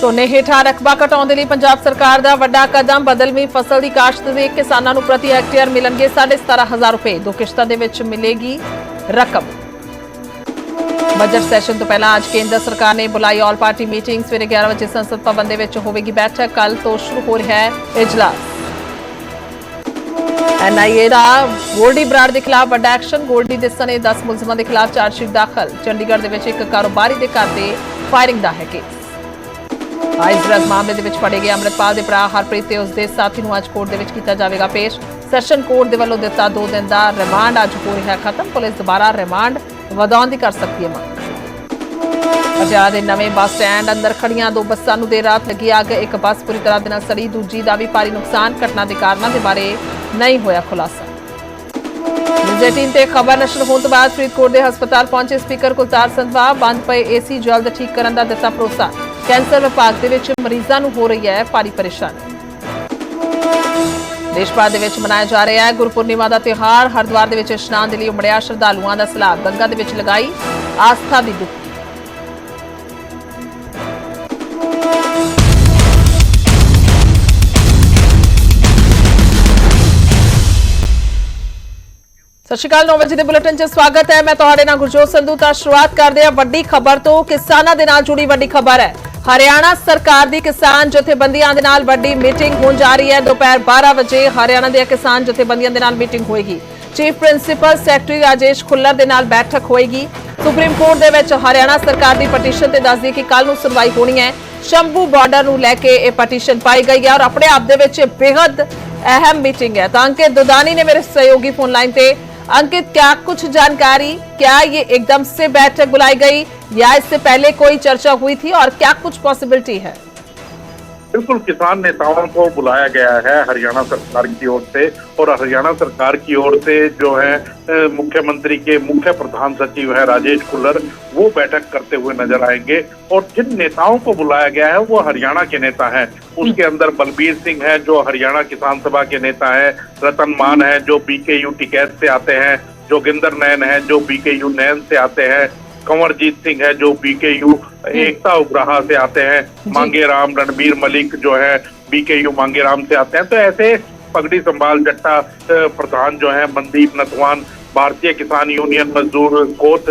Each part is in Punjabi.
ਝੋਨੇ ਹੇਠਾਂ ਰਕਬਾ ਘਟਾਉਣ ਦੇ ਲਈ ਪੰਜਾਬ ਸਰਕਾਰ ਦਾ ਵੱਡਾ ਕਦਮ ਬਦਲਵੀਂ ਫਸਲ ਦੀ ਕਾਸ਼ਤ ਦੇ ਕਿਸਾਨਾਂ ਨੂੰ ਪ੍ਰਤੀ ਹੈਕਟੇਅਰ ਮਿਲਣਗੇ 17500 ਰੁਪਏ। ਦੋ ਕਿਸ਼ਤਾਂ ਦੇ ਵਿੱਚ ਮਿਲੇਗੀ ਰਕਮ। ਬਜਟ ਸੈਸ਼ਨ ਤੋਂ ਪਹਿਲਾਂ ਅੱਜ ਕੇਂਦਰ ਸਰਕਾਰ ਨੇ ਬੁਲਾਈ ਆਲ ਪਾਰਟੀ ਮੀਟਿੰਗ। ਸਵੇਰੇ 11 ਵਜੇ ਸੰਸਦ ਭਵਨ ਦੇ ਵਿੱਚ ਹੋਵੇਗੀ ਬੈਠਕ। ਕੱਲ ਤੋਂ ਸ਼ੁਰੂ ਹੋ ਰਿਹਾ ਹੈ ਇਜਲਾਸ। ਐਨਆਈਏ ਦਾ ਗੋਲਡੀ ਬਰਾੜ ਦੇ ਖਿਲਾਫ ਵੱਡਾ ਐਕਸ਼ਨ। ਗੋਲਡੀ ਦੇ ਸਣੇ 10 ਮੁਲਜ਼ਮਾਂ ਦੇ ਖਿਲਾਫ ਚਾਰਜਸ਼ੀਟ ਦਾਖਲ। ਚੰਡੀਗੜ੍ਹ ਦੇ ਵਿੱਚ ਇੱਕ ਕਾਰੋਬਾਰੀ ਦੇ ਘਰ ਤੇ ਫਾਇਰਿੰਗ ਦਾ ਹੈ ਕੇਸ। ਆਈਸ ਡਰੱਗ ਮਾਮਲੇ ਦੇ ਵਿੱਚ ਫੜੇ ਗਏ ਅੰਮ੍ਰਿਤਪਾਲ ਦੇ ਭਰਾ ਹਰਪ੍ਰੀਤ ਤੇ ਉਸ ਦੇ ਸਾਥੀ ਨੂੰ ਅੱਜ ਕੋਰਟ ਦੇ ਵਿੱਚ ਕੀਤਾ ਜਾਵੇਗਾ ਪੇਸ਼। ਸੈਸ਼ਨ ਕੋਰਟ ਦੇ ਵੱਲੋਂ ਦਿੱਤਾ 2 ਦਿਨ ਦਾ ਰਿਮਾਂਡ। ਅੱਜ ਹੋ ਰਿਹਾ ਖਤਮ, ਪੁਲਿਸ ਦੁਬਾਰਾ ਰਿਮਾਂਡ ਵਧਾਉਣ ਦੀ ਕਰ ਸਕਦੀ ਹੈ ਮੰਗ। ਪਟਿਆਲਾ ਦੇ ਨਵੇਂ ਬੱਸ ਸਟੈਂਡ ਅੰਦਰ ਖੜੀਆਂ ਦੋ ਬੱਸਾਂ ਨੂੰ ਦੇਰ ਰਾਤ ਲੱਗੀ ਅੱਗ। ਇੱਕ ਬੱਸ ਪੂਰੀ ਤਰ੍ਹਾਂ ਦੇ ਨਾਲ ਸੜੀ, ਦੂਜੀ ਦਾ ਵੀ ਭਾਰੀ ਨੁਕਸਾਨ। ਘਟਨਾ ਦੇ ਕਾਰਨਾਂ ਦੇ ਬਾਰੇ ਨਹੀਂ ਹੋਇਆ ਖੁਲਾਸਾ। ਨਿਊਜ਼ 18 ਤੇ ਖਬਰ ਨਸ਼ਰ ਹੋਣ ਤੋਂ ਬਾਅਦ ਫਰੀਦਕੋਟ ਦੇ ਹਸਪਤਾਲ ਪਹੁੰਚੇ ਸਪੀਕਰ ਕੁਲਤਾਰ ਸੰਧਵਾ। ਬੰਦ ਪਏ ਏਸੀ ਜਲਦ ਠੀਕ ਕਰਨ ਦਾ ਦਿੱਤਾ ਭਰੋਸਾ। ਕੈਂਸਰ ਵਿਭਾਗ ਦੇ ਵਿੱਚ ਮਰੀਜ਼ਾਂ ਨੂੰ ਹੋ ਰਹੀ ਹੈ ਭਾਰੀ ਪਰੇਸ਼ਾਨੀ। ਦੇਸ਼ ਭਰ ਦੇ ਵਿੱਚ ਮਨਾਇਆ ਜਾ ਰਿਹਾ ਹੈ ਗੁਰਪੁਰਨਿਮਾ ਦਾ ਤਿਉਹਾਰ। ਹਰਿਦੁਆਰ ਦੇ ਵਿੱਚ ਇਸ਼ਨਾਨ ਦੇ ਲਈ ਉਮੜਿਆ ਸ਼ਰਧਾਲੂਆਂ ਦਾ ਸਲਾਬ ਗੰਗਾ ਦੇ ਵਿੱਚ ਲਗਾਈ ਆਸਥਾ ਦੀ ਡੁਬਕੀ। ਸਤਿ ਸ਼੍ਰੀ ਅਕਾਲ 9 ਵਜੇ ਦੇ ਬੁਲੇਟਿਨ 'ਚ ਸਵਾਗਤ ਹੈ। ਮੈਂ ਤੁਹਾਡੇ ਨਾਲ ਗੁਰਜੋਤ ਸੰਧੂ, ਤਾਂ ਸ਼ੁਰੂਆਤ ਕਰਦੇ ਹਾਂ ਵੱਡੀ ਖਬਰ ਤੋਂ। ਕਿਸਾਨਾਂ ਦੇ ਨਾਲ ਜੁੜੀ ਵੱਡੀ ਖਬਰ ਹੈ। ਹਰਿਆਣਾ ਸਰਕਾਰ ਦੀ ਕਿਸਾਨ ਜਥੇਬੰਦੀਆਂ ਦੇ ਨਾਲ ਵੱਡੀ ਮੀਟਿੰਗ ਹੋਣ ਜਾ ਰਹੀ ਹੈ। ਦੁਪਹਿਰ 12 ਵਜੇ ਹਰਿਆਣਾ ਦੇ ਕਿਸਾਨ ਜਥੇਬੰਦੀਆਂ ਦੇ ਨਾਲ ਮੀਟਿੰਗ ਹੋਏਗੀ। Chief principal secretary Rajesh Khullar ਦੇ ਨਾਲ ਬੈਠਕ ਹੋਏਗੀ। ਸੁਪਰੀਮ ਕੋਰਟ ਦੇ ਵਿੱਚ ਹਰਿਆਣਾ ਸਰਕਾਰ ਦੀ ਪਟੀਸ਼ਨ ਤੇ ਦੱਸਦੀ ਕਿ ਕੱਲ ਨੂੰ ਸੁਣਵਾਈ ਹੋਣੀ ਹੈ। ਸ਼ੰਭੂ ਬਾਰਡਰ ਨੂੰ ਲੈ ਕੇ ਇਹ ਪਟੀਸ਼ਨ ਪਾਈ ਗਈ ਹੈ ਔਰ ਆਪਣੇ ਆਪ ਦੇ ਵਿੱਚ ਬੇहद ਅਹਿਮ ਮੀਟਿੰਗ ਹੈ। ਤਾਂ ਕਿ ਦੁਦਾਨੀ ਨੇ ਮੇਰੇ ਸਹਿਯੋਗੀ ਫੋਨ ਲਾਈਨ ਤੇ अंकित क्या कुछ जानकारी क्या ये एकदम से बैठक बुलाई गई या इससे पहले कोई चर्चा हुई थी और क्या कुछ पॉसिबिलिटी है बिल्कुल किसान नेताओं को बुलाया गया है हरियाणा सरकार की ओर से और हरियाणा सरकार की ओर से जो है मुख्यमंत्री के मुख्य प्रधान सचिव है राजेश खुल्लर वो बैठक करते हुए नज़र आएँगे और जिन नेताओं को बुलाया गया है, वो हरियाणा के नेता हैं। उसके अंदर बलबीर सिंह है, जो हरियाणा किसान सभा के नेता है, रतन मान है, जो बीकेयू टिकैत से आते हैं, जोगिंदर नैन है, जो बीके यू नैन से आते हैं कंवरजीत सिंह है जो बीके यू एकता उग्राहा से आते हैं। मांगे राम रणबीर मलिक जो है बीकेयू मांगे राम से आते हैं। तो ऐसे पगड़ी संभाल जट्टा प्रधान जो है मनदीप नथवान भारतीय किसान यूनियन मजदूर कोत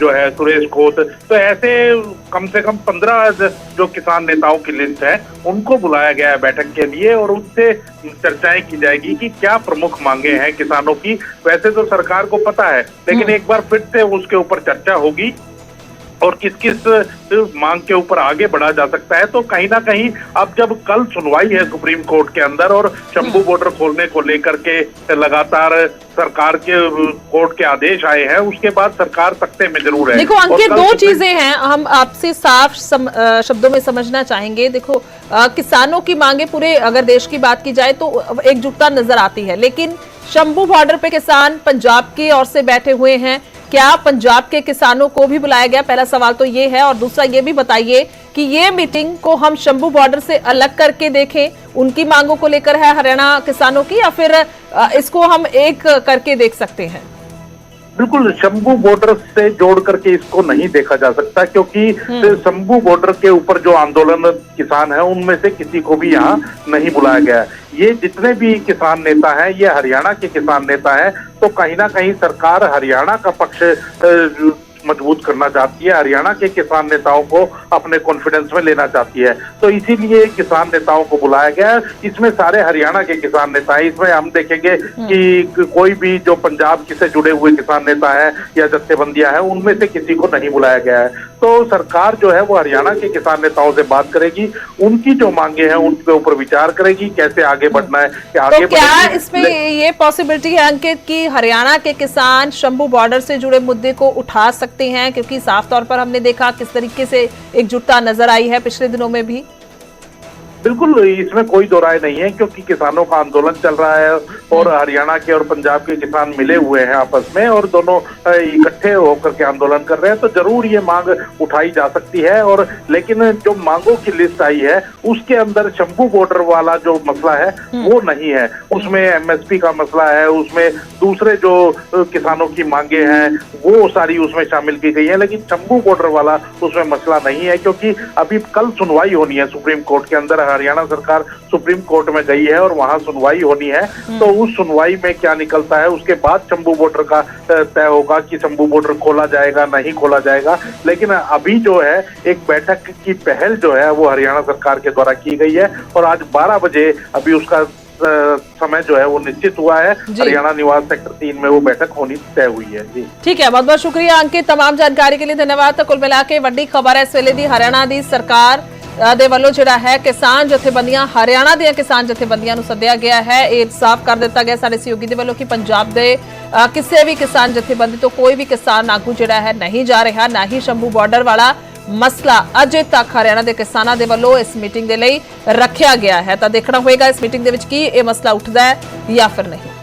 जो है सुरेश खोत। तो ऐसे कम से कम पंद्रह जो किसान नेताओं की लिस्ट है उनको बुलाया गया है बैठक के लिए और उनसे चर्चाएँ की जाएगी कि क्या प्रमुख मांगे हैं किसानों की। वैसे तो सरकार को पता है लेकिन एक बार फिर से उसके ऊपर चर्चा होगी। और किस किस मांग के ऊपर आगे बढ़ा जा सकता है तो कहीं ना कहीं अब जब कल सुनवाई है सुप्रीम कोर्ट के अंदर और शंभू बॉर्डर खोलने को लेकर के लगातार सरकार के कोर्ट के आदेश आए हैं उसके बाद सरकार तख्ते में ज़रूर है। देखो अंकित दो चीज़ें हैं हम आपसे साफ़ सम, शब्दों में समझना चाहेंगे। देखो अ, किसानों की मांगे पूरे अगर देश की बात की जाए तो एकजुटता नज़र आती है लेकिन शंभू बॉर्डर पे किसान पंजाब की ओर से बैठे हुए हैं क्या पंजाब के किसानों को भी बुलाया गया? पहला सवाल तो ये है और दूसरा ये भी बताइए कि ये मीटिंग को हम शंभू बॉर्डर से अलग करके देखें। उनकी मांगों को लेकर है हरियाणा किसानों की या फिर इसको हम एक करके देख सकते हैं? बिल्कुल शंभू बॉर्डर से जोड़ करके इसको नहीं देखा जा सकता क्योंकि शंभू बॉर्डर के ऊपर जो आंदोलन किसान है उनमें से किसी को भी यहाँ नहीं बुलाया गया है। ये जितने भी किसान नेता हैं ये हरियाणा के किसान नेता हैं तो कहीं ना कहीं सरकार हरियाणा का पक्ष मज़बूत करना चाहती है। हरियाणा के किसान नेताओं को अपने कॉन्फिडेंस में लेना चाहती है। तो इसीलिए किसान नेताओं को बुलाया गया है। इसमें सारे हरियाणा के किसान नेता है। इसमें हम देखेंगे कि कोई भी जो पंजाब से जुड़े हुए किसान नेता है या जत्थेबंदियाँ हैं उनमें से किसी को नहीं बुलाया गया है। तो सरकार जो है वो हरियाणा के किसान नेताओं से बात करेगी उनकी जो मांगे हैं उनके ऊपर विचार करेगी कैसे आगे बढ़ना है कि आगे तो क्या इसमें ये पॉसिबिलिटी है अंकित कि हरियाणा के किसान शंभू बॉर्डर से जुड़े मुद्दे को उठा सकते हैं? क्योंकि साफ़ तौर पर हमने देखा किस तरीके से एकजुटता नज़र आई है पिछले दिनों में भी। बिल्कुल इसमें कोई दो राय नहीं है क्योंकि किसानों का आंदोलन चल रहा है और हरियाणा के और पंजाब के किसान मिले हुए हैं आपस में और दोनों इकट्ठे होकर के आंदोलन कर रहे हैं। तो ज़रूर ये मांग उठाई जा सकती है और लेकिन जो मांगों की लिस्ट आई है उसके अंदर शंभू बॉर्डर वाला जो मसला है वो नहीं है। उसमें एमएसपी का मसला है उसमें दूसरे जो किसानों की मांगे हैं वो सारी उसमें शामिल की गई है। लेकिन शंभू बॉर्डर वाला उसमें मसला नहीं है क्योंकि अभी कल सुनवाई होनी है सुप्रीम कोर्ट के अंदर। हरियाणा सरकार सुप्रीम कोर्ट में गई है और वहाँ सुनवाई होनी है। तो उस सुनवाई में क्या निकलता है? उसके बाद चंबू बॉर्डर का तय होगा कि चंबू बॉर्डर खोला जाएगा नहीं खोला जाएगा। लेकिन अभी जो है एक बैठक की पहल जो है वो हरियाणा सरकार के द्वारा की गई है और आज बारह बजे अभी उसका समय जो है वो निश्चित हुआ है। हरियाणा निवास सेक्टर तीन में वो बैठक होनी तय हुई है। जी। ठीक है बहुत बहुत शुक्रिया अंकित। तमाम जानकारी के लिए धन्यवाद। तो कुल मिला के वड्डी खबर है। इस वेले दी हरियाणा की सरकार ਦੇ ਵੱਲੋਂ ਜਿਹੜਾ ਹੈ ਕਿਸਾਨ ਜਥੇਬੰਦੀਆਂ, ਹਰਿਆਣਾ ਦੀਆਂ ਕਿਸਾਨ ਜਥੇਬੰਦੀਆਂ ਨੂੰ ਸੱਦਿਆ ਗਿਆ ਹੈ। ਇਹ ਸਾਫ਼ ਕਰ ਦਿੱਤਾ ਗਿਆ। ਸਾਡੇ ਸਹਿਯੋਗੀ ਦੇ ਵੱਲੋਂ ਕਿ ਪੰਜਾਬ ਦੇ ਕਿਸੇ ਵੀ ਕਿਸਾਨ ਜਥੇਬੰਦੀ ਤੋਂ ਕੋਈ ਵੀ ਕਿਸਾਨ ਆਗੂ ਜਿਹੜਾ ਹੈ ਨਹੀਂ ਜਾ ਰਿਹਾ, ਨਾ ਹੀ ਸ਼ੰਭੂ ਬਾਰਡਰ ਵਾਲਾ ਮਸਲਾ ਅਜੇ ਤੱਕ ਹਰਿਆਣਾ ਦੇ ਕਿਸਾਨਾਂ ਦੇ ਵੱਲੋਂ ਇਸ ਮੀਟਿੰਗ ਦੇ ਲਈ ਰੱਖਿਆ ਗਿਆ ਹੈ। ਤਾਂ ਦੇਖਣਾ ਹੋਏਗਾ ਇਸ ਮੀਟਿੰਗ ਦੇ ਵਿੱਚ ਕੀ ਇਹ ਮਸਲਾ ਉੱਠਦਾ ਹੈ ਜਾਂ ਫਿਰ ਨਹੀਂ।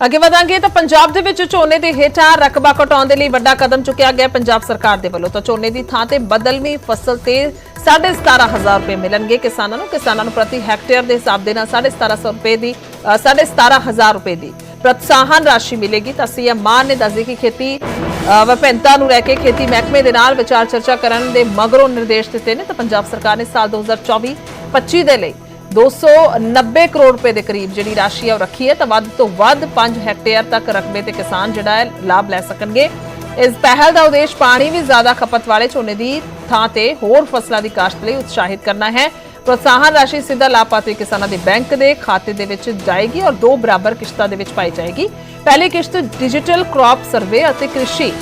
ਅੱਗੇ ਵਧਾਂਗੇ ਤਾਂ ਪੰਜਾਬ ਦੇ ਵਿੱਚ ਝੋਨੇ ਦੇ ਹੇਠਾਂ ਰਕਬਾ ਘਟਾਉਣ ਦੇ ਲਈ ਵੱਡਾ ਕਦਮ ਚੁੱਕਿਆ ਗਿਆ ਪੰਜਾਬ ਸਰਕਾਰ ਦੇ ਵੱਲੋਂ। ਤਾਂ ਝੋਨੇ ਦੀ ਥਾਂ ਤੇ ਬਦਲਵੀਂ ਫਸਲ ਤੇ 17500 ਰੁਪਏ ਮਿਲਣਗੇ। ਕਿਸਾਨਾਂ ਨੂੰ ਕਿਸਾਨਾਂ ਨੂੰ ਪ੍ਰਤੀ ਹੈਕਟੇਅਰ ਦੇ ਹਿਸਾਬ ਦੇ ਨਾਲ 1750 ਰੁਪਏ ਦੀ ਅ, 17500 ਰੁਪਏ ਦੀ ਪ੍ਰੋਤਸਾਹਨ ਰਾਸ਼ੀ ਮਿਲੇਗੀ। ਤਾਂ ਸੀਐਮ ਮਾਨ ਨੇ ਦੱਸੀ ਕਿ ਖੇਤੀ ਵਿਭਿੰਨਤਾ ਨੂੰ ਲੈ ਕੇ ਖੇਤੀ ਮਹਿਕਮੇ ਦੇ ਨਾਲ ਵਿਚਾਰ ਚਰਚਾ ਕਰਨ ਦੇ ਮਗਰੋਂ ਨਿਰਦੇਸ਼ ਦਿੱਤੇ ਨੇ। ਤਾਂ ਪੰਜਾਬ ਸਰਕਾਰ ਨੇ ਸਾਲ 2024-25 ਦੇ ਲਈ 290 ਕਰੋੜ ਰੁਪਏ ਦੇ ਕਰੀਬ ਜਿਹੜੀ ਰਾਸ਼ੀ ਹੈ ਉਹ ਰੱਖੀ ਹੈ, ਤਾਂ ਵੱਧ ਤੋਂ ਵੱਧ 5 ਹੈਕਟੇਅਰ ਤੱਕ ਰਕਬੇ ਤੇ ਕਿਸਾਨ ਜਿਹੜਾ ਹੈ, ਲਾਭ ਲੈ ਸਕਣਗੇ। ਇਸ ਪਹਿਲ ਦਾ ਉਦੇਸ਼ ਪਾਣੀ ਵੀ ਜ਼ਿਆਦਾ ਖਪਤ ਵਾਲੇ ਝੋਨੇ ਦੀ ਥਾਂ ਤੇ ਹੋਰ ਫਸਲਾਂ ਦੀ ਕਾਸ਼ਤ ਲਈ ਉਤਸ਼ਾਹਿਤ ਕਰਨਾ ਹੈ। ਪ੍ਰੋਤਸਾਹਨ ਰਾਸ਼ੀ ਸਿੱਧਾ ਲਾਭਪਾਤਰੀ ਕਿਸਾਨਾਂ ਦੇ ਬੈਂਕ ਦੇ ਖਾਤੇ ਦੇ ਵਿੱਚ ਜਾਏਗੀ ਔਰ ਦੋ ਬਰਾਬਰ ਕਿਸ਼ਤਾਂ ਦੇ ਵਿੱਚ ਪਾਈ ਜਾਏਗੀ। ਪਹਿਲੀ ਕਿਸ਼ਤ ਡਿਜੀਟਲ ਕ੍ਰੌਪ ਸਰਵੇ ਅਤੇ ਕ੍ਰਿਸ਼ੀ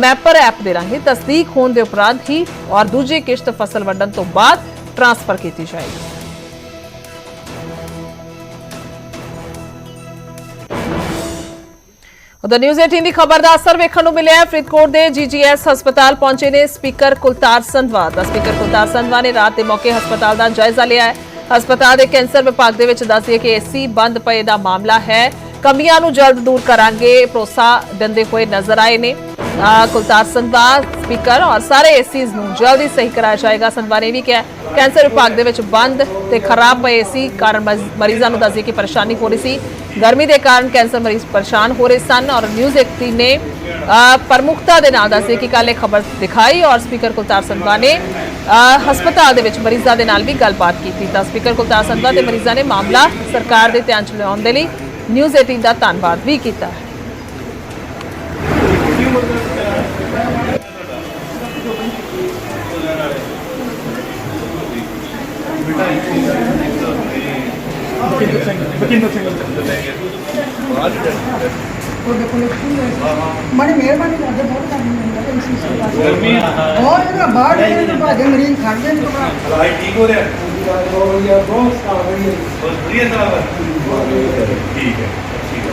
ਮੈਪਰ ਐਪ ਦੇ ਰਾਹੀਂ ਤਸਦੀਕ ਹੋਣ ਦੇ ਉਪਰੰਤ ਹੀ ਔਰ ਦੂਜੀ ਕਿਸ਼ਤ ਫਸਲ ਵੰਡਣ ਤੋਂ ਬਾਅਦ ਟ੍ਰਾਂਸਫਰ ਕੀਤੀ ਜਾਏਗੀ। ਉਧਰ ਨਿਊਜ਼ 18 ਦੀ ਖਬਰ ਦਾ ਅਸਰ ਵੇਖਣ ਨੂੰ ਮਿਲਿਆ ਫਰੀਦਕੋਟ ਦੇ ਜੀਜੀਐਸ ਹਸਪਤਾਲ ਪਹੁੰਚੇ ਨੇ ਸਪੀਕਰ ਕੁਲਤਾਰ ਸੰਧਵਾ ਦਾ। ਸਪੀਕਰ ਕੁਲਤਾਰ ਸੰਧਵਾ ਨੇ ਰਾਤ ਦੇ ਮੌਕੇ ਹਸਪਤਾਲ ਦਾ ਜਾਇਜ਼ਾ ਲਿਆ ਹੈ। ਹਸਪਤਾਲ ਦੇ ਕੈਂਸਰ ਵਿਭਾਗ ਦੇ ਵਿੱਚ ਦੱਸਿਆ ਕਿ ਏਸੀ ਬੰਦ ਪਏ ਦਾ ਮਾਮਲਾ ਹੈ। ਕਮੀਆਂ ਨੂੰ ਜਲਦ ਦੂਰ ਕਰਾਂਗੇ। ਭਰੋਸਾ ਦਿੰਦੇ ਹੋਏ ਨਜ਼ਰ ਆਏ ਨੇ। ਕੁਲਤਾਰ ਸੰਧਵਾ ਸਪੀਕਰ ਔਰ ਸਾਰੇ ਏਸੀਜ਼ ਨੂੰ ਜਲਦੀ ਸਹੀ ਕਰਾਇਆ ਜਾਏਗਾ। ਸੰਧਵਾ ਨੇ ਵੀ ਕਿਹਾ ਕੈਂਸਰ ਵਿਭਾਗ ਦੇ ਵਿੱਚ ਬੰਦ ਤੇ ਖਰਾਬ ਪਏ ਏਸੀ ਕਾਰਨ ਮਜ਼- ਮਰੀਜ਼ਾਂ ਨੂੰ ਦੱਸਦੀ ਕਿ ਪਰੇਸ਼ਾਨੀ ਹੋ ਰਹੀ ਸੀ। ਗਰਮੀ ਦੇ ਕਾਰਨ ਕੈਂਸਰ ਮਰੀਜ਼ ਪਰੇਸ਼ਾਨ ਹੋ ਰਹੇ ਸਨ ਔਰ ਨਿਊਜ਼ 18 ਨੇ ਅਹ, ਪ੍ਰਮੁਖਤਾ ਦੇ ਨਾਲ ਦੱਸਦੀ ਕਿ ਕੱਲ੍ਹ ਇਹ ਖਬਰ ਦਿਖਾਈ ਔਰ ਸਪੀਕਰ ਕੁਲਤਾਰ ਸੰਧਵਾ ਨੇ ਹਸਪਤਾਲ ਦੇ ਵਿੱਚ ਮਰੀਜ਼ਾਂ ਦੇ ਨਾਲ ਵੀ ਗੱਲਬਾਤ ਕੀਤੀ। ਤਾਂ ਸਪੀਕਰ ਕੁਲਤਾਰ ਸੰਧਵਾ ਤੇ ਮਰੀਜ਼ਾਂ ਨੇ ਮਾਮਲਾ ਸਰਕਾਰ ਦੇ ਧਿਆਨ ਚ ਲਿਆਉਣ ਦੇ ਲਈ ਨਿਊਜ਼ 18 ਦਾ ਧੰਨਵਾਦ ਵੀ ਕੀਤਾ ਹੈ ਬੜੀ ਮਿਹਰਬਾਨੀ ਕਰਦੇ ਬਹੁਤ ਕਰਨੀ ਹੈ ਇਸ ਚੀਜ਼ ਦੀ ਬਾਤ ਬਾਹਰ ਦੇ ਤੇ ਭਾਜੇ ਮਰੀਜ਼ ਖੜਦੇ ਨੇ ਕਮਰਾ ਭਾਈ ਠੀਕ ਹੋ ਰਿਹਾ ਬਹੁਤ ਯਾਰ ਬਹੁਤ ਸਾਫ਼ ਹੈ ਬਸ ਵਧੀਆ ਸਾਹਿਬ ਠੀਕ ਹੈ ਠੀਕ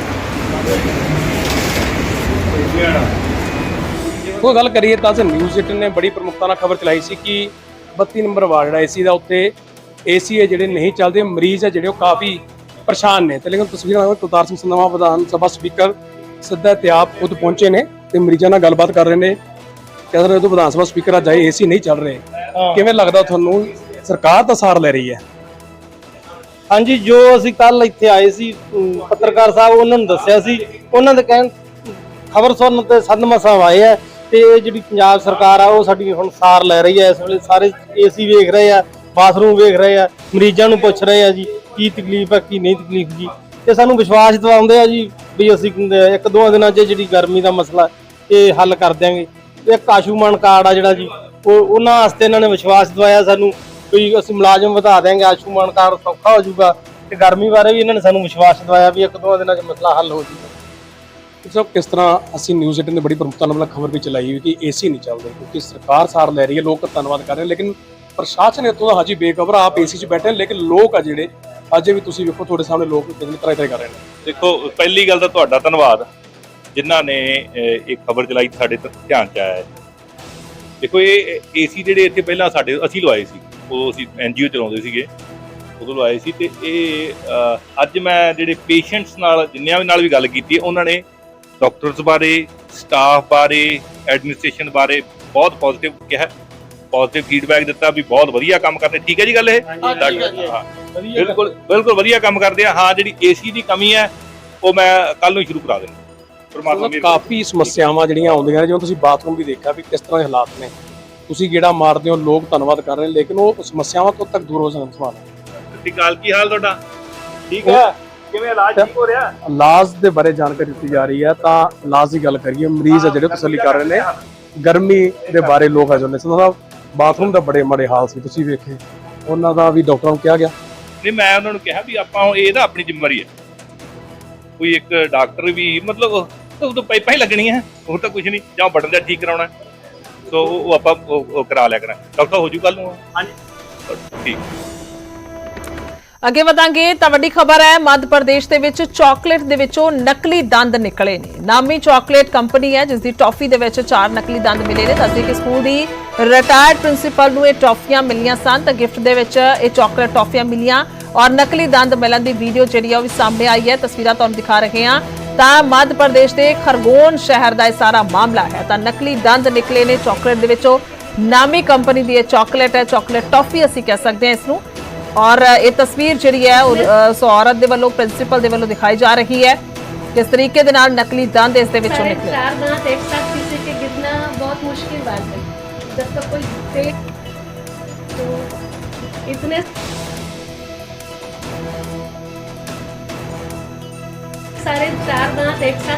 ਹੈ ਉਹ ਗੱਲ ਕਰੀਏ ਤਾਂ ਨਿਊਜ਼ 18 ਨੇ ਬੜੀ ਪ੍ਰਮੁਖਤਾ ਨਾਲ ਖਬਰ ਚਲਾਈ ਸੀ ਕਿ 32 ਨੰਬਰ ਵਾਰਡ ਜਿਹੜਾ ਏਸੀ ਦਾ ਉੱਤੇ ਏਸੀ ਹੈ ਜਿਹੜੇ ਨਹੀਂ ਚੱਲਦੇ ਮਰੀਜ਼ ਹੈ ਜਿਹੜੇ ਉਹ ਕਾਫੀ ਪਰੇਸ਼ਾਨ ਨੇ। ਤੇ ਲੇਕਿਨ ਤਸਵੀਰਾਂ ਕੁਲਤਾਰ ਸਿੰਘ ਸੰਧਵਾ ਵਿਧਾਨ ਸਭਾ ਸਪੀਕਰ ਸਿੱਧਾ ਤਿਆਬ ਖੁਦ ਪਹੁੰਚੇ ਨੇ ਤੇ ਮਰੀਜ਼ਾਂ ਨਾਲ ਗੱਲਬਾਤ ਕਰ ਰਹੇ ਨੇ। ਕਹਿੰਦੇ ਨੇ ਉਹ ਵਿਧਾਨ ਸਭਾ ਸਪੀਕਰ ਅੱਜ ਆਏ ਏਸੀ ਨਹੀਂ ਚੱਲ ਰਹੇ। ਕਿਵੇਂ ਲੱਗਦਾ ਤੁਹਾਨੂੰ ਸਰਕਾਰ ਤਾਂ ਸਾਰ ਲੈ ਰਹੀ ਹੈ? ਹਾਂਜੀ ਜੋ ਅਸੀਂ ਕੱਲ ਇੱਥੇ ਆਏ ਸੀ ਪੱਤਰਕਾਰ ਸਾਹਿਬ ਉਹਨਾਂ ਨੂੰ ਦੱਸਿਆ ਸੀ। ਉਹਨਾਂ ਦੇ ਕਹਿਣ ਖਬਰ ਸੁਣਨ ਤੇ ਸਦਮਾ ਸਾਹਿਬ ਆਏ ਆ ਤੇ ਜਿਹੜੀ ਪੰਜਾਬ ਸਰਕਾਰ ਆ ਉਹ ਸਾਡੀ ਹੁਣ ਸਾਰ ਲੈ ਰਹੀ ਹੈ। ਇਸ ਵੇਲੇ ਸਾਰੇ ਏਸੀ ਵੇਖ ਰਹੇ ਆ। ਬਾਥਰੂਮ ਵੇਖ ਰਹੇ ਆ, ਮਰੀਜ਼ਾਂ ਨੂੰ ਪੁੱਛ ਰਹੇ ਆ ਜੀ, ਕੀ ਤਕਲੀਫ ਹੈ ਕੀ ਨਹੀਂ ਤਕਲੀਫ ਜੀ। ਤੇ ਸਾਨੂੰ ਵਿਸ਼ਵਾਸ ਦਿਵਾਉਂਦੇ ਆ ਜੀ ਵੀ ਅਸੀਂ ਇੱਕ ਦੋ ਦਿਨਾਂ 'ਚ ਜਿਹੜੀ ਗਰਮੀ ਦਾ ਮਸਲਾ, ਇਹ ਹੱਲ ਕਰ ਦਿਆਂਗੇ। ਇੱਕ ਆਸ਼ੂਮਾਨ ਕਾਰਡ ਆ ਜਿਹੜਾ ਜੀ, ਉਹ ਉਹਨਾਂ ਵਾਸਤੇ ਇਹਨਾਂ ਨੇ ਵਿਸ਼ਵਾਸ ਦਿਵਾਇਆ ਸਾਨੂੰ ਵੀ ਅਸੀਂ ਮੁਲਾਜ਼ਮ ਵਧਾ ਦਿਆਂਗੇ, ਆਸ਼ੂਮਾਨ ਕਾਰਡ ਸੌਖਾ ਹੋ ਜਾਊਗਾ। ਤੇ ਗਰਮੀ ਬਾਰੇ ਵੀ ਇਹਨਾਂ ਨੇ ਸਾਨੂੰ ਵਿਸ਼ਵਾਸ ਦਿਵਾਇਆ ਵੀ ਇੱਕ ਦੋ ਦਿਨਾਂ 'ਚ ਮਸਲਾ ਹੱਲ ਹੋ ਜਾਊਗਾ। ਸਭ ਕਿਸ ਤਰ੍ਹਾਂ ਅਸੀਂ ਨਿਊਜ਼ 18 ਨੇ ਬੜੀ ਪ੍ਰਮੁਖਤਾ ਨਾਲ ਖਬਰ ਵੀ ਚਲਾਈ ਹੋਈ ਕਿ ਏਸੀ ਨਹੀਂ ਚੱਲਦੇ, ਕਿਉਂਕਿ ਸਰਕਾਰ ਸਾਰ ਲੈ ਰਹੀ ਹੈ, ਲੋਕ ਧੰਨਵਾਦ ਕਰ ਰਹੇ ਲੇਕਿਨ ਪ੍ਰਸ਼ਾਸਨ ਇਤੋਂ ਦਾ ਹਜੇ ਬੇਖਬਰ ਆਪ ਏਸੀ 'ਚ ਬੈਠੇ ਨੇ, ਲੇਕਿਨ ਲੋਕ ਆ ਜਿਹੜੇ, ਅਜੇ ਵੀ ਤੁਸੀਂ ਵੇਖੋ ਤੁਹਾਡੇ ਸਾਹਮਣੇ ਲੋਕ ਕਿੰਨੇ ਤਰ੍ਹਾਂ ਤਰ੍ਹਾਂ ਕਰ ਰਹੇ ਨੇ। ਦੇਖੋ, ਪਹਿਲੀ ਗੱਲ ਤਾਂ ਤੁਹਾਡਾ ਧੰਨਵਾਦ, ਜਿਨ੍ਹਾਂ ਨੇ ਇਹ ਖਬਰ ਚਲਾਈ ਸਾਡੇ ਧ- ਧਿਆਨ ਚ ਆਇਆ ਦੇਖੋ, ਇਹ ਏਸੀ ਜਿਹੜੇ ਇੱਥੇ ਪਹਿਲਾਂ ਸਾਡੇ, ਅਸੀਂ ਲਵਾਏ ਸੀ ਉਦੋਂ ਅਸੀਂ ਐਨਜੀਓ ਚਲਾਉਂਦੇ ਸੀਗੇ, ਉਦੋਂ ਲਵਾਏ ਸੀ ਤੇ ਇਹ ਅੱਜ ਮੈਂ ਜਿਹੜੇ ਪੇਸ਼ੈਂਟਸ ਨਾਲ, ਜਿੰਨਿਆਂ ਵੀ ਨਾਲ ਵੀ ਗੱਲ ਕੀਤੀ ਉਹਨਾਂ ਨੇ ਡਾਕਟਰਸ ਬਾਰੇ, ਸਟਾਫ ਬਾਰੇ, ਐਡਮਿਨਿਸਟ੍ਰੇਸ਼ਨ ਬਾਰੇ ਬਹੁਤ ਪੋਜ਼ਿਟਿਵ ਕਿਹਾ। ਪੋਜ਼ਿਟਿਵ ਫੀਡਬੈਕ ਦਿੱਤਾ ਵੀ ਬਹੁਤ ਵਧੀਆ ਕੰਮ ਕਰਦੇ। ਠੀਕ ਹੈ ਜੀ ਗੱਲ ਇਹ? ਹਾਂ। ਬਿਲਕੁਲ ਬਿਲਕੁਲ ਵਧੀਆ ਕੰਮ ਕਰਦੇ ਆ। ਹਾਂ ਜਿਹੜੀ ਏਸੀ ਦੀ ਕਮੀ ਹੈ ਉਹ ਮੈਂ ਕੱਲ ਨੂੰ ਸ਼ੁਰੂ ਕਰਾ ਦੇਣਾ ਪਰਮਾਤਮਾ ਮੇਰੀ ਕਾਫੀ ਸਮੱਸਿਆਵਾਂ ਜਿਹੜੀਆਂ ਆਉਂਦੀਆਂ ਨੇ ਜਿਵੇਂ ਤੁਸੀਂ ਬਾਥਰੂਮ ਵੀ ਦੇਖਿਆ ਵੀ ਕਿਸ ਤਰ੍ਹਾਂ ਦੇ ਹਾਲਾਤ ਨੇ। ਤੁਸੀਂ ਗੇੜਾ ਮਾਰਦੇ ਹੋ ਲੋਕ ਧੰਨਵਾਦ ਕਰ ਰਹੇ ਨੇ ਲੇਕਿਨ ਉਹ ਸਮੱਸਿਆਵਾਂ ਕਦੋਂ ਤੱਕ ਦੂਰ ਹੋ ਜਾਣ ਸਵਾਲ ਸ਼੍ਰੀ ਅਕਾਲ ਕੀ ਹਾਲ ਤੁਹਾਡਾ? ਠੀਕ ਹੈ? ਕਿਵੇਂ ਇਲਾਜ ਠੀਕ ਹੋ ਰਿਹਾ? ਇਲਾਜ ਦੇ ਬਾਰੇ ਜਾਣਕਾਰੀ ਦਿੱਤੀ ਜਾ ਰਹੀ ਹੈ ਤਾਂ ਇਲਾਜ ਦੀ ਗੱਲ ਕਰੀਏ। ਮਰੀਜ਼ ਆ ਜਿਹੜੇ ਤਸੱਲੀ ਕਰ ਰਹੇ ਨੇ। ਗਰਮੀ ਦੇ ਬਾਰੇ ਲੋਕ ਆ ਜੋ ਨੇ ਸਾਹਿਬ ਬਾਥਰੂਮ ਦਾ ਬੜੇ ਮਾੜੇ ਹਾਲ ਸੀ ਤੁਸੀਂ ਵੇਖੇ। ਉਹਨਾਂ ਦਾ ਵੀ ਡਾਕਟਰਾਂ ਨੂੰ ਕਿਹਾ ਗਿਆ। ਨਹੀਂ ਮੈਂ ਉਹਨਾਂ ਨੂੰ ਕਿਹਾ ਵੀ ਆਪਾਂ ਇਹ ਨਾ ਆਪਣੀ ਜ਼ਿੰਮੇਵਾਰੀ ਹੈ। ਕੋਈ ਇੱਕ ਡਾਕਟਰ ਵੀ ਮਤਲਬ ਉਹ ਤਾਂ ਪਾਈਪਾਂ ਹੀ ਲੱਗਣੀਆਂ ਹੈ, ਉਹ ਤਾਂ ਕੁਝ ਨਹੀਂ ਜਾਂ ਬਟਨ ਦਾ ਠੀਕ ਕਰਾਉਣਾ। ਸੋ ਉਹ ਆਪਾਂ ਕਰਾ ਲਿਆ ਕਰਾਂ ਡਾਕਟਰ ਹੋ ਜੂ ਕੱਲ ਨੂੰ? ਹਾਂਜੀ। ਠੀਕ। ਅੱਗੇ ਵਧਾਂਗੇ, ਤਾਂ ਵੱਡੀ ਖਬਰ ਹੈ, ਮੱਧ ਪ੍ਰਦੇਸ਼ ਦੇ ਵਿੱਚ ਚਾਕਲੇਟ ਦੇ ਵਿੱਚੋਂ ਨਕਲੀ ਦੰਦ ਨਿਕਲੇ ਨੇ। ਨਾਮੀ ਚਾਕਲੇਟ ਕੰਪਨੀ ਹੈ, ਜਿਸ ਦੀ ਟੌਫੀ ਦੇ ਵਿੱਚ ਚਾਰ ਨਕਲੀ ਦੰਦ ਮਿਲੇ ਨੇ। ਦੱਸਦੇ ਕਿ ਸਕੂਲ ਦੀ ਰਿਟਾਇਰਡ ਪ੍ਰਿੰਸੀਪਲ ਨੂੰ ਇਹ ਟੌਫੀਆਂ ਮਿਲੀਆਂ ਸਨ, ਤਾਂ ਗਿਫਟ ਦੇ ਵਿੱਚ ਇਹ ਚਾਕਲੇਟ ਟੌਫੀਆਂ ਮਿਲੀਆਂ ਔਰ ਨਕਲੀ ਦੰਦ ਮਿਲਣ ਦੀ ਵੀਡੀਓ ਜਿਹੜੀ ਆ ਉਹ ਵੀ ਸਾਹਮਣੇ ਆਈ ਹੈ। ਤਸਵੀਰਾਂ ਤੁਹਾਨੂੰ ਦਿਖਾ ਰਹੇ ਹਾਂ। ਤਾਂ ਮੱਧ ਪ੍ਰਦੇਸ਼ ਦੇ ਖਰਗੋਨ ਸ਼ਹਿਰ ਦਾ ਇਹ ਸਾਰਾ ਮਾਮਲਾ ਹੈ। ਤਾਂ ਨਕਲੀ ਦੰਦ ਨਿਕਲੇ ਨੇ ਚਾਕਲੇਟ ਦੇ ਵਿੱਚੋਂ। ਨਾਮੀ ਕੰਪਨੀ ਦੀ ਇਹ ਚਾਕਲੇਟ ਹੈ, ਚਾਕਲੇਟ ਟੌਫੀ ਅਸੀਂ ਕਹਿ ਸਕਦੇ ਹਾਂ ਇਸ ਨੂੰ। ਔਰ ਇਹ ਤਸਵੀਰ ਜਿਹੜੀ ਹੈ ਉਹ ਅ, ਸੋ ਔਰਤ ਦੇ ਵੱਲੋਂ ਪ੍ਰਿੰਸੀਪਲ ਦੇ ਵੱਲੋਂ ਦਿਖਾਈ ਜਾ ਰਹੀ ਹੈ ਕਿਸ ਤਰੀਕੇ ਦੇ ਨਾਲ ਨਕਲੀ ਦੰਦ ਇਸ ਦੇ ਵਿੱਚੋਂ साढ़े ਨਿਕਲੇ चार दांत एक साथ किसी के गिरना बहुत मुश्किल बात है जब तक कोई पेट तो इतने सारे चार दांत एक साथ